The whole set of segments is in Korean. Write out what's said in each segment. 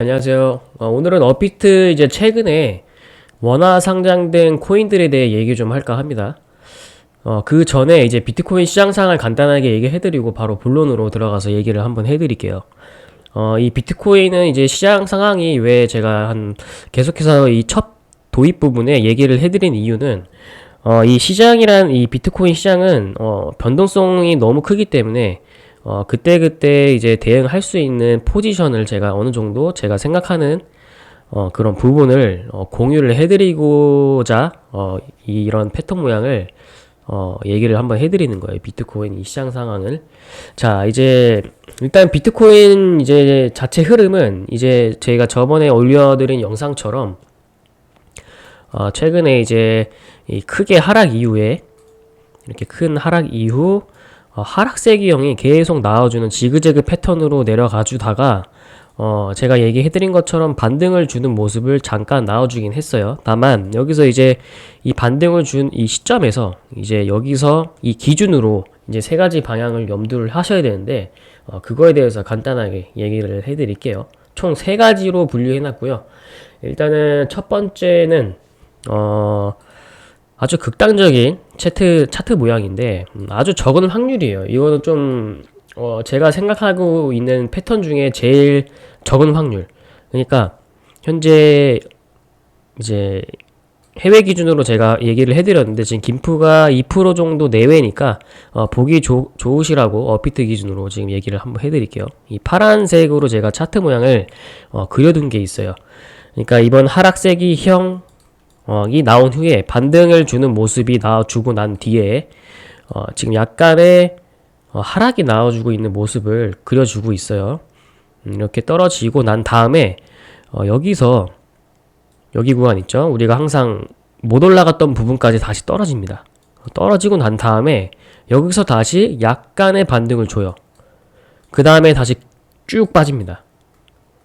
안녕하세요. 어, 오늘은 업비트 이제 최근에 원화 상장된 코인들에 대해 얘기 좀 할까 합니다. 어, 그 전에 이제 비트코인 시장 상황을 간단하게 얘기해드리고 바로 본론으로 들어가서 얘기를 한번 해드릴게요. 어, 이 비트코인은 이제 시장 상황이 왜 제가 한 계속해서 이 첫 도입 부분에 얘기를 해드린 이유는 어, 이 시장이란 이 비트코인 시장은 어, 변동성이 너무 크기 때문에 어, 그때그때 이제 대응할 수 있는 포지션을 제가 어느 정도 제가 생각하는 어, 그런 부분을 어, 공유를 해드리고자 어, 이- 이런 패턴 모양을 어, 얘기를 한번 해드리는 거예요. 비트코인 이 시장 상황을. 자, 이제 일단 비트코인 이제 자체 흐름은 이제 제가 저번에 올려드린 영상처럼 어, 최근에 이제 이 크게 하락 이후에 이렇게 큰 하락 이후 어, 하락세기형이 계속 나와주는 지그재그 패턴으로 내려가 주다가 어, 제가 얘기해드린 것처럼 반등을 주는 모습을 잠깐 나와주긴 했어요. 다만 여기서 이제 이 반등을 준 이 시점에서 이제 여기서 이 기준으로 이제 세 가지 방향을 염두를 하셔야 되는데 어, 그거에 대해서 간단하게 얘기를 해드릴게요. 총 세 가지로 분류해놨고요. 일단은 첫 번째는 어, 아주 극단적인 차트, 차트 모양인데, 음, 아주 적은 확률이에요. 이거는 좀, 어, 제가 생각하고 있는 패턴 중에 제일 적은 확률. 그러니까, 현재, 이제, 해외 기준으로 제가 얘기를 해드렸는데, 지금 김프가 2% 정도 내외니까, 어, 보기 조, 좋으시라고, 어피트 기준으로 지금 얘기를 한번 해드릴게요. 이 파란색으로 제가 차트 모양을, 어, 그려둔 게 있어요. 그러니까 이번 하락세기 형 어, 이 나온 후에 반등을 주는 모습이 나와주고 난 뒤에 어, 지금 약간의 어, 하락이 나와주고 있는 모습을 그려주고 있어요. 음, 이렇게 떨어지고 난 다음에 어, 여기서 여기 구간 있죠? 우리가 항상 못 올라갔던 부분까지 다시 떨어집니다. 떨어지고 난 다음에 여기서 다시 약간의 반등을 줘요. 그 다음에 다시 쭉 빠집니다.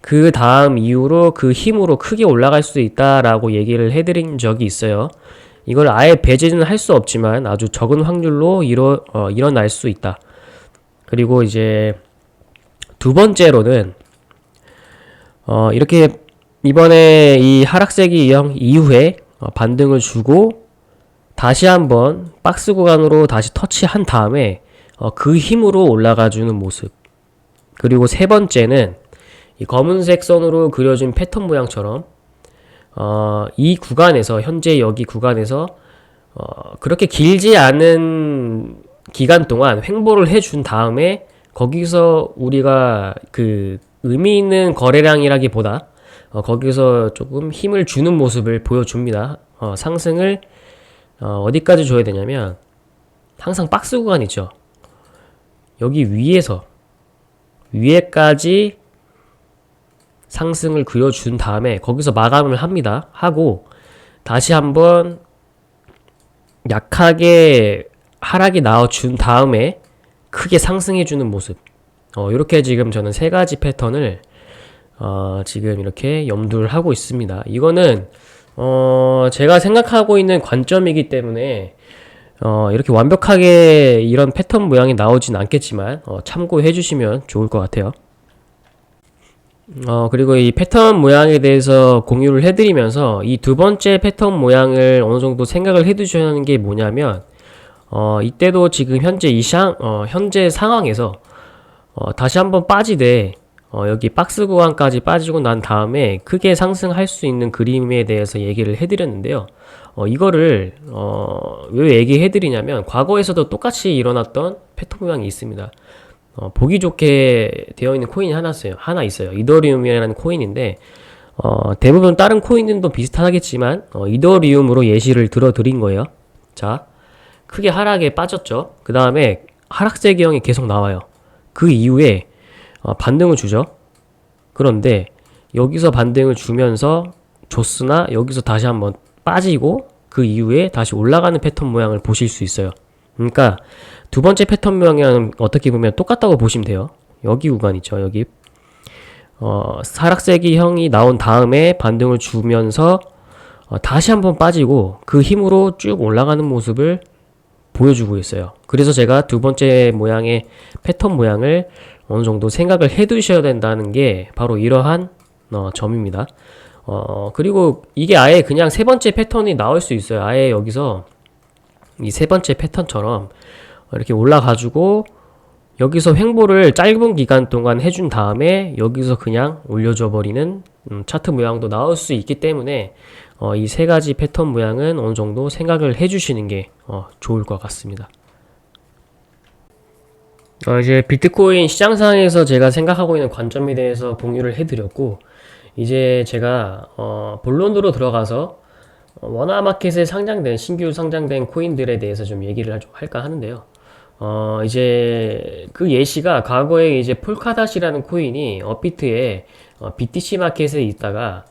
그 다음 이후로 그 힘으로 크게 올라갈 수 있다라고 얘기를 해드린 적이 있어요. 이걸 아예 배제는 할 수 없지만 아주 적은 확률로 일어, 어, 일어날 수 있다. 그리고 이제 두 번째로는 어, 이렇게 이번에 이 하락세기 형 이후에 어, 반등을 주고 다시 한번 박스 구간으로 다시 터치한 다음에 어, 그 힘으로 올라가 주는 모습. 그리고 세 번째는 이 검은색 선으로 그려진 패턴 모양처럼 어, 이 구간에서 현재 여기 구간에서 어, 그렇게 길지 않은 기간 동안 횡보를 해준 다음에 거기서 우리가 그 의미 있는 거래량이라기보다 어, 거기서 조금 힘을 주는 모습을 보여줍니다. 어, 상승을 어, 어디까지 줘야 되냐면 항상 박스 구간 있죠. 여기 위에서 위에까지 상승을 그려준 다음에 거기서 마감을 합니다. 하고 다시 한번 약하게 하락이 나와준 다음에 크게 상승해주는 모습. 어, 이렇게 지금 저는 세 가지 패턴을 어, 지금 이렇게 염두를 하고 있습니다. 이거는 어, 제가 생각하고 있는 관점이기 때문에 어, 이렇게 완벽하게 이런 패턴 모양이 나오진 않겠지만 어, 참고해 주시면 좋을 것 같아요. 어, 그리고 이 패턴 모양에 대해서 공유를 해드리면서 이 두 번째 패턴 모양을 어느 정도 생각을 해두셔야 하는 게 뭐냐면, 어, 이때도 지금 현재 이 상, 어, 현재 상황에서, 어, 다시 한번 빠지되, 어, 여기 박스 구간까지 빠지고 난 다음에 크게 상승할 수 있는 그림에 대해서 얘기를 해드렸는데요. 어, 이거를, 어, 왜 얘기해드리냐면, 과거에서도 똑같이 일어났던 패턴 모양이 있습니다. 어, 보기 좋게 되어 있는 코인이 하나 있어요. 하나 있어요. 이더리움이라는 코인인데 어, 대부분 다른 코인들도 비슷하겠지만 어, 이더리움으로 예시를 들어드린 거예요. 자, 크게 하락에 빠졌죠. 그 다음에 하락세기형이 계속 나와요. 그 이후에 어, 반등을 주죠. 그런데 여기서 반등을 주면서 줬으나 여기서 다시 한번 빠지고 그 이후에 다시 올라가는 패턴 모양을 보실 수 있어요. 그러니까 두 번째 패턴 모양은 어떻게 보면 똑같다고 보시면 돼요. 여기 구간 있죠. 여기 어, 하락세기 형이 나온 다음에 반등을 주면서 어, 다시 한번 빠지고 그 힘으로 쭉 올라가는 모습을 보여주고 있어요. 그래서 제가 두 번째 모양의 패턴 모양을 어느 정도 생각을 해 두셔야 된다는 게 바로 이러한 어, 점입니다. 어, 그리고 이게 아예 그냥 세 번째 패턴이 나올 수 있어요. 아예 여기서 이 세 번째 패턴처럼 이렇게 올라가지고 여기서 횡보를 짧은 기간 동안 해준 다음에 여기서 그냥 올려줘 버리는 음, 차트 모양도 나올 수 있기 때문에 어, 이 세 가지 패턴 모양은 어느 정도 생각을 해주시는 게 어, 좋을 것 같습니다. 어, 이제 비트코인 시장상에서 제가 생각하고 있는 관점에 대해서 공유를 해드렸고 이제 제가 어, 본론으로 들어가서 어, 원화마켓에 상장된 신규 상장된 코인들에 대해서 좀 얘기를 좀 할까 하는데요. 어, 이제 그 예시가 과거에 이제 폴카닷이라는 코인이 업비트에 어, BTC 마켓에 있다가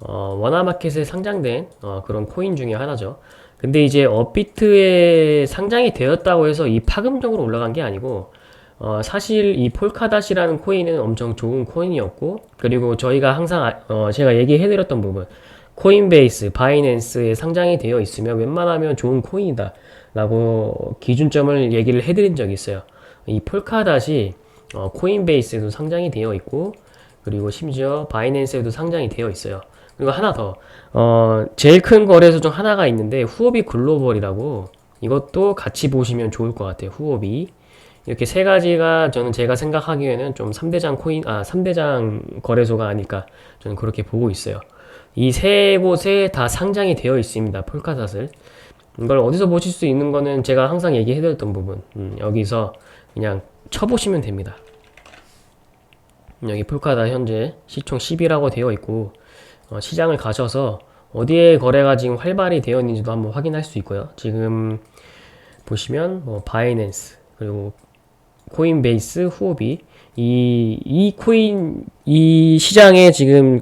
어, 원화 마켓에 상장된 어, 그런 코인 중에 하나죠. 근데 이제 업비트에 상장이 되었다고 해서 이 파급력으로 올라간 게 아니고 어, 사실 이 폴카닷이라는 코인은 엄청 좋은 코인이었고 그리고 저희가 항상 아- 어, 제가 얘기해드렸던 부분 코인베이스, 바이낸스에 상장이 되어 있으면 웬만하면 좋은 코인이다 라고 기준점을 얘기를 해드린 적이 있어요. 이 폴카닷이 어, 코인베이스에도 상장이 되어 있고 그리고 심지어 바이낸스에도 상장이 되어 있어요. 그리고 하나 더 어, 제일 큰 거래소 중 하나가 있는데 후오비 글로벌이라고 이것도 같이 보시면 좋을 것 같아요. 후오비. 이렇게 세 가지가 저는 제가 생각하기에는 좀 3대장 코인, 아, 3대장 거래소가 아닐까 저는 그렇게 보고 있어요. 이 세 곳에 다 상장이 되어 있습니다. 폴카닷을. 이걸 어디서 보실 수 있는 거는 제가 항상 얘기해드렸던 부분. 음, 여기서 그냥 쳐보시면 됩니다. 여기 폴카닷 현재 시총 10이라고 되어 있고, 어, 시장을 가셔서 어디에 거래가 지금 활발히 되어 있는지도 한번 확인할 수 있고요. 지금 보시면 뭐 바이낸스, 그리고 코인베이스, 후오비 이, 이 코인 이 시장에 지금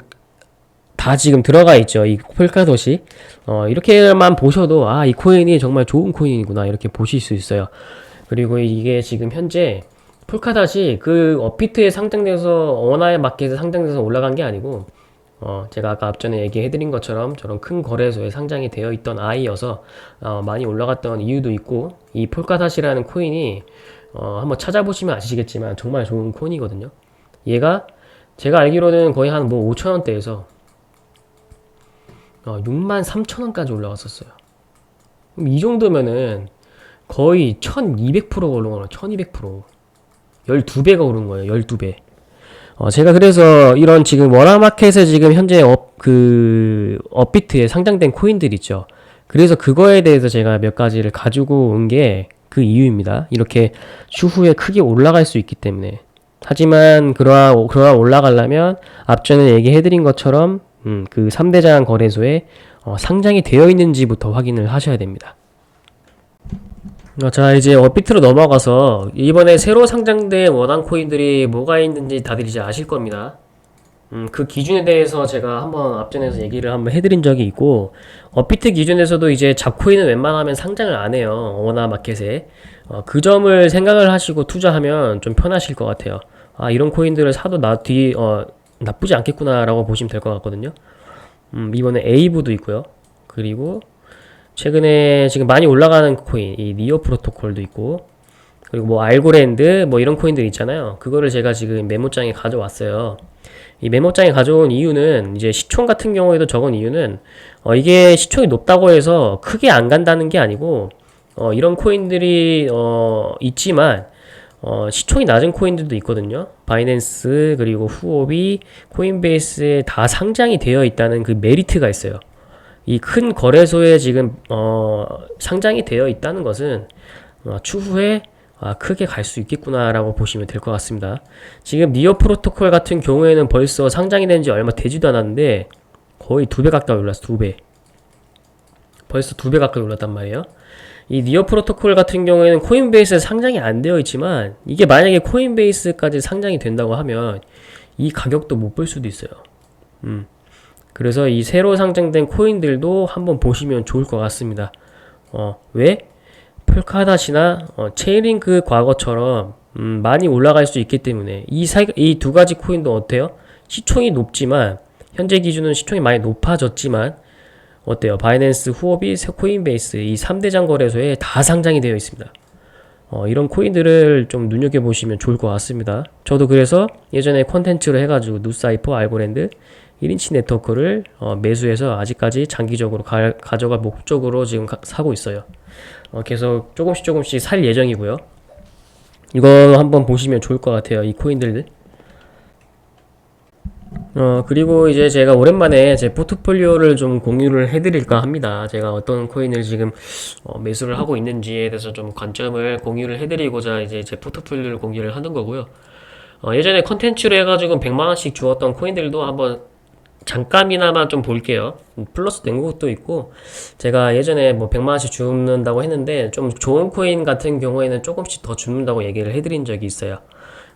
다 지금 들어가 있죠. 이 폴카도시 어, 이렇게만 보셔도 아, 이 코인이 정말 좋은 코인이구나 이렇게 보실 수 있어요. 그리고 이게 지금 현재 폴카닷이 그 업비트에 상장돼서 원화의 마켓에 상장돼서 올라간 게 아니고 어, 제가 아까 앞전에 얘기해드린 것처럼 저런 큰 거래소에 상장이 되어 있던 아이여서 어, 많이 올라갔던 이유도 있고 이 폴카닷이라는 코인이 어, 한번 찾아보시면 아시겠지만 정말 좋은 코인이거든요. 얘가 제가 알기로는 거의 한 뭐 5천 원대에서 어, 6만 3천 원까지 올라갔었어요. 이 정도면은 거의 1200%가 오른 거예요. 1200%. 12배가 오른 거예요. 12배. 어, 제가 그래서 이런 지금 워라마켓에 지금 현재 업, 그, 업비트에 상장된 코인들 있죠. 그래서 그거에 대해서 제가 몇 가지를 가지고 온 게 그 이유입니다. 이렇게 추후에 크게 올라갈 수 있기 때문에. 하지만 그러하, 그러하 올라가려면 앞전에 얘기해드린 것처럼 음, 그 3대장 거래소에 어, 상장이 되어 있는지부터 확인을 하셔야 됩니다. 어, 자 이제 업비트로 넘어가서 이번에 새로 상장된 원한 코인들이 뭐가 있는지 다들 이제 아실 겁니다. 음, 그 기준에 대해서 제가 한번 앞전에서 얘기를 한번 해드린 적이 있고 업비트 기준에서도 이제 잡코인은 웬만하면 상장을 안 해요 원화 마켓에 어, 그 점을 생각을 하시고 투자하면 좀 편하실 것 같아요 아 이런 코인들을 사도 나 뒤 어, 나쁘지 않겠구나라고 보시면 될 것 같거든요. 음, 이번에 에이브도 있고요. 그리고 최근에 지금 많이 올라가는 코인 이 니오 프로토콜도 있고 그리고 뭐 알고랜드 뭐 이런 코인들 있잖아요. 그거를 제가 지금 메모장에 가져왔어요. 이 메모장에 가져온 이유는 이제 시총 같은 경우에도 적은 이유는 어, 이게 시총이 높다고 해서 크게 안 간다는 게 아니고 어, 이런 코인들이 어, 있지만 어, 시총이 낮은 코인들도 있거든요. 바이낸스 그리고 후오비, 코인베이스에 다 상장이 되어 있다는 그 메리트가 있어요. 이 큰 거래소에 지금 어, 상장이 되어 있다는 것은 어, 추후에 아, 크게 갈 수 있겠구나라고 보시면 될 것 같습니다. 지금 니어 프로토콜 같은 경우에는 벌써 상장이 된 지 얼마 되지도 않았는데 거의 두 배 가까이 올랐어, 두 배. 벌써 두 배 가까이 올랐단 말이에요. 이 니어 프로토콜 같은 경우에는 코인베이스에 상장이 안 되어 있지만 이게 만약에 코인베이스까지 상장이 된다고 하면 이 가격도 못 볼 수도 있어요. 음. 그래서 이 새로 상장된 코인들도 한번 보시면 좋을 것 같습니다. 어, 왜? 폴카닷이나 어, 체인링크 과거처럼 음, 많이 올라갈 수 있기 때문에 이두 가지 코인도 어때요? 시총이 높지만 현재 기준은 시총이 많이 높아졌지만 어때요? 바이낸스, 후오비, 코인베이스 이 3대장 거래소에 다 상장이 되어 있습니다. 어, 이런 코인들을 좀 눈여겨보시면 좋을 것 같습니다. 저도 그래서 예전에 콘텐츠로 해가지고 누사이퍼, 알고랜드 1인치 네트워크를 어, 매수해서 아직까지 장기적으로 가, 가져갈 목적으로 지금 가- 사고 있어요. 어, 계속 조금씩 조금씩 살 예정이고요. 이거 한번 보시면 좋을 것 같아요. 이 코인들. 어, 그리고 이제 제가 오랜만에 제 포트폴리오를 좀 공유를 해드릴까 합니다. 제가 어떤 코인을 지금 어, 매수를 하고 있는지에 대해서 좀 관점을 공유를 해드리고자 이제 제 포트폴리오를 공유를 하는 거고요. 어, 예전에 컨텐츠로 해가지고 100만원씩 주었던 코인들도 한번 잠깐이나마 좀 볼게요. 음, 플러스 된 것도 있고, 제가 예전에 뭐 100만원씩 주는다고 했는데, 좀 좋은 코인 같은 경우에는 조금씩 더 주는다고 얘기를 해드린 적이 있어요.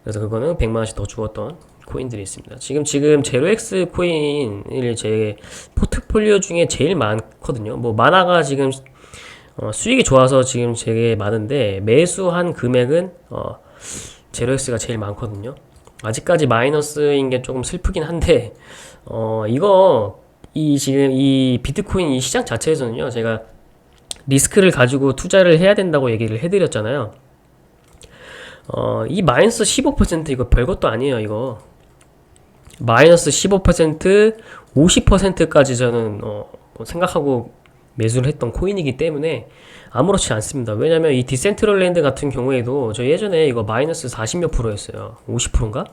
그래서 그거는 100만원씩 더 주었던 코인들이 있습니다. 지금, 지금 제로엑스 코인을 제 포트폴리오 중에 제일 많거든요. 뭐, 만화가 지금, 어, 수익이 좋아서 지금 되게 많은데, 매수한 금액은, 어, 제로엑스가 제일 많거든요. 아직까지 마이너스인 게 조금 슬프긴 한데, 어, 이거, 이 지금 이 비트코인 이 시장 자체에서는요, 제가 리스크를 가지고 투자를 해야 된다고 얘기를 해드렸잖아요. 어, 이 마이너스 15% 이거 별것도 아니에요, 이거. 마이너스 15%, 50%까지 저는, 어, 뭐 생각하고 매수를 했던 코인이기 때문에 아무렇지 않습니다. 왜냐면 이 디센트럴랜드 같은 경우에도 저 예전에 이거 마이너스 40몇 프로였어요. 50%인가?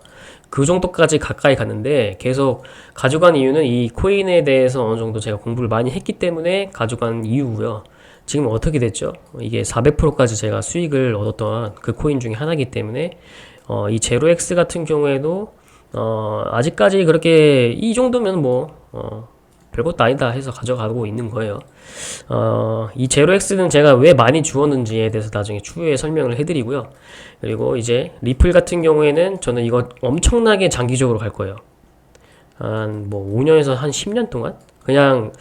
그 정도까지 가까이 갔는데 계속 가져간 이유는 이 코인에 대해서 어느 정도 제가 공부를 많이 했기 때문에 가져간 이유고요. 지금 어떻게 됐죠? 이게 400%까지 제가 수익을 얻었던 그 코인 중에 하나이기 때문에 어, 이 제로엑스 같은 경우에도 어, 아직까지 그렇게 이 정도면 뭐 어, 별것도 아니다 해서 가져가고 있는 거예요. 어, 이 제로엑스는 제가 왜 많이 주었는지에 대해서 나중에 추후에 설명을 해드리고요. 그리고 이제 리플 같은 경우에는 저는 이거 엄청나게 장기적으로 갈 거예요. 한 뭐 5년에서 한 10년 동안 그냥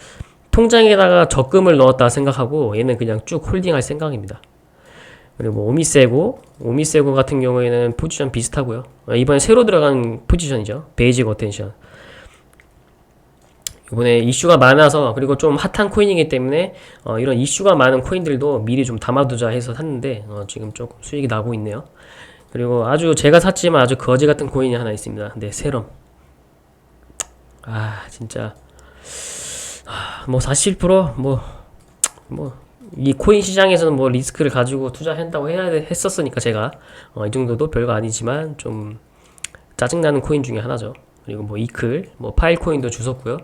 통장에다가 적금을 넣었다 생각하고 얘는 그냥 쭉 홀딩할 생각입니다. 그리고 뭐 오미세고 오미세고 같은 경우에는 포지션 비슷하고요. 어, 이번에 새로 들어간 포지션이죠. 베이직 어텐션. 이번에 이슈가 많아서 그리고 좀 핫한 코인이기 때문에 어, 이런 이슈가 많은 코인들도 미리 좀 담아두자 해서 샀는데 어, 지금 조금 수익이 나고 있네요. 그리고 아주 제가 샀지만 아주 거지 같은 코인이 하나 있습니다. 네, 세럼. 아 진짜 아, 뭐 47%뭐 뭐 이 코인 시장에서는 뭐 리스크를 가지고 투자한다고 해야 돼- 했었으니까 제가 어, 이 정도도 별거 아니지만 좀 짜증나는 코인 중에 하나죠. 그리고 뭐 이클, 뭐 파일 코인도 주웠고요.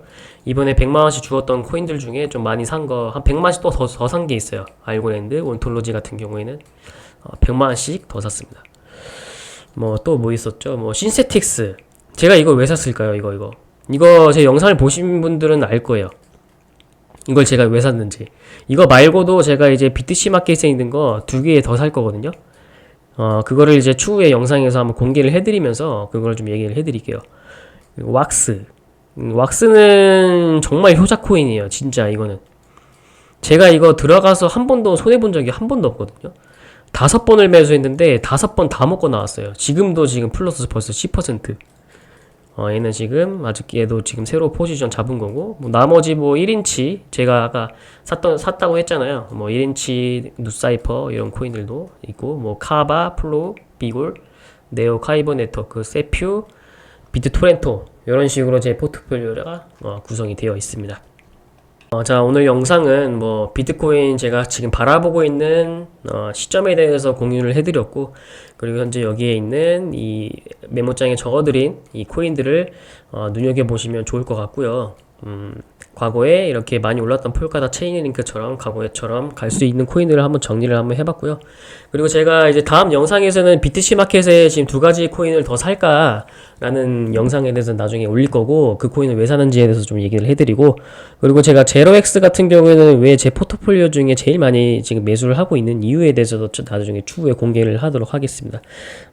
이번에 100만 원씩 주었던 코인들 중에 좀 많이 산 거 한 100만 원씩 또더산게 있어요. 알고랜드, 온톨로지 같은 경우에는 어, 100만 원씩 더 샀습니다. 뭐 또뭐 있었죠? 뭐 신세틱스. 제가 이거 왜 샀을까요? 이거 이거. 이거 제 영상을 보신 분들은 알 거예요. 이걸 제가 왜 샀는지. 이거 말고도 제가 이제 비트C 마켓에 있는 거 두 개 더 살 거거든요. 어, 그거를 이제 추후에 영상에서 한번 공개를 해드리면서 그걸 좀 얘기를 해드릴게요. 왁스. 음, 왁스는 정말 효자 코인이에요. 진짜 이거는. 제가 이거 들어가서 한 번도 손해본 적이 한 번도 없거든요. 다섯 번을 매수했는데 다섯 번 다 먹고 나왔어요. 지금도 지금 플러스 벌써 10%. 어, 얘는 지금 아직 얘도 지금 새로 포지션 잡은 거고 뭐 나머지 뭐 1인치 제가 아까 샀던 샀다고 했잖아요. 뭐 1인치 누사이퍼 이런 코인들도 있고 뭐 카바, 플로, 비골, 네오 카이버 네트워크, 세퓨, 비트 토렌토 이런 식으로 제 포트폴리오가 어, 구성이 되어 있습니다. 어, 자 오늘 영상은 뭐 비트코인 제가 지금 바라보고 있는 어, 시점에 대해서 공유를 해드렸고 그리고 현재 여기에 있는 이 메모장에 적어드린 이 코인들을 어, 눈여겨 보시면 좋을 것 같고요. 음, 과거에 이렇게 많이 올랐던 폴카다 체인 링크처럼 과거에처럼 갈 수 있는 코인들을 한번 정리를 한번 해봤고요. 그리고 제가 이제 다음 영상에서는 BTC 마켓에 지금 두 가지 코인을 더 살까라는 영상에 대해서 나중에 올릴 거고 그 코인을 왜 사는지에 대해서 좀 얘기를 해드리고 그리고 제가 제로엑스 같은 경우에는 왜 제 포트폴리오 중에 제일 많이 지금 매수를 하고 있는 이유에 대해서도 좀 나중에 추후에 공개를 하도록 하겠습니다.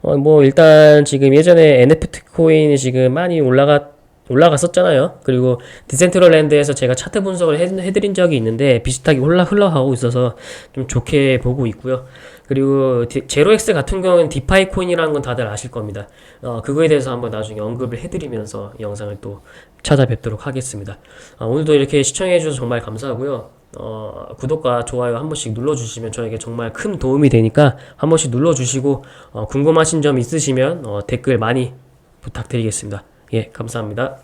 어, 뭐 일단 지금 예전에 NFT 코인이 지금 많이 올라가 올라갔었잖아요. 그리고 디센트럴랜드에서 제가 차트 분석을 해, 해드린 적이 있는데 비슷하게 올라 흘러가고 있어서 좀 좋게 보고 있고요. 그리고 디- 제로엑스 같은 경우는 디파이 코인이라는 건 다들 아실 겁니다. 어, 그거에 대해서 한번 나중에 언급을 해드리면서 영상을 또 찾아뵙도록 하겠습니다. 아, 오늘도 이렇게 시청해주셔서 정말 감사하고요. 어, 구독과 좋아요 한 번씩 눌러주시면 저에게 정말 큰 도움이 되니까 한 번씩 눌러주시고 어, 궁금하신 점 있으시면 어, 댓글 많이 부탁드리겠습니다. 예, 감사합니다.